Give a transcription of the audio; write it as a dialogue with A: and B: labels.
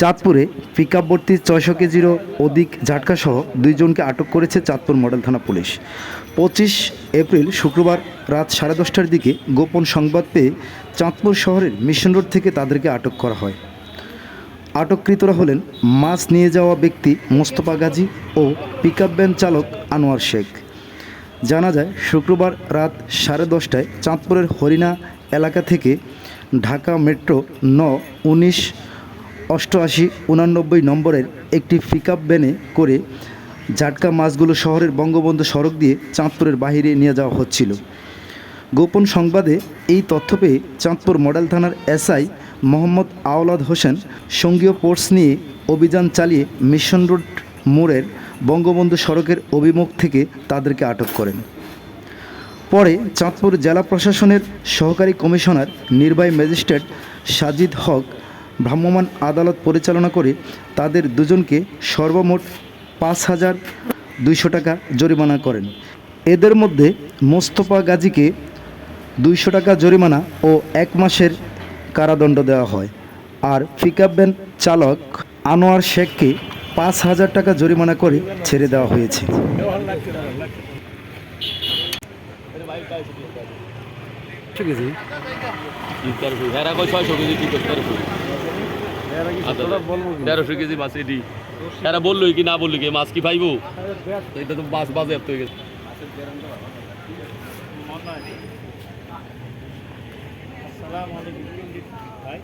A: চাঁদপুরে পিকআপবর্তী ছয়শো কেজিরও অধিক ঝাটকাসহ দুইজনকে আটক করেছে চাঁদপুর মডেল থানা পুলিশ। পঁচিশ এপ্রিল শুক্রবার রাত সাড়ে দশটার দিকে গোপন সংবাদ পেয়ে চাঁদপুর শহরের মিশন রোড থেকে তাদেরকে আটক করা হয়। আটককৃতরা হলেন মাছ নিয়ে যাওয়া ব্যক্তি মোস্তফা গাজী ও পিকআপ ভ্যান চালক আনোয়ার শেখ। জানা যায়, শুক্রবার রাত সাড়ে দশটায় চাঁদপুরের হরিণা এলাকা থেকে ঢাকা মেট্রো ন উনিশ অষ্টআশি উনানব্বই নম্বরের একটি পিকআপ ভ্যানে করে ঝাটকা মাছগুলো শহরের বঙ্গবন্ধু সড়ক দিয়ে চাঁদপুরের বাইরে নিয়ে যাওয়া হচ্ছিল। গোপন সংবাদে এই তথ্য পেয়ে চাঁদপুর মডেল থানার এসআই মোহাম্মদ আওলাদ হোসেন সঙ্গীয় পোর্টস নিয়ে অভিযান চালিয়ে মিশন রোড মোড়ের বঙ্গবন্ধু সড়কের অভিমুখ থেকে তাদেরকে আটক করেন। পরে চাঁদপুর জেলা প্রশাসনের সহকারী কমিশনার নির্বাহী ম্যাজিস্ট্রেট সাজিদ হক ভ্রাম্যমাণ আদালত পরিচালনা করে তাদের দুজনকে সর্বমোট পাঁচ হাজার দুইশো টাকা জরিমানা করেন। এদের মধ্যে মোস্তফা গাজীকে দুইশো টাকা জরিমানা ও এক মাসের কারাদণ্ড দেওয়া হয়। আর পিকআপ ভ্যান চালক আনোয়ার শেখকে পাঁচ হাজার টাকা জরিমানা করে ছেড়ে দেওয়া হয়েছে।
B: ঠিক আছে।
C: তেরোশো কেজি আচ্ছা, তেরোশো কেজি মাছ এটি হেরা বলল কি না বলল কি মাছ কি পাইবো? এটা তো মাছ বাজে এত হয়ে গেছে
B: আসসালামু আলাইকুম। ভাই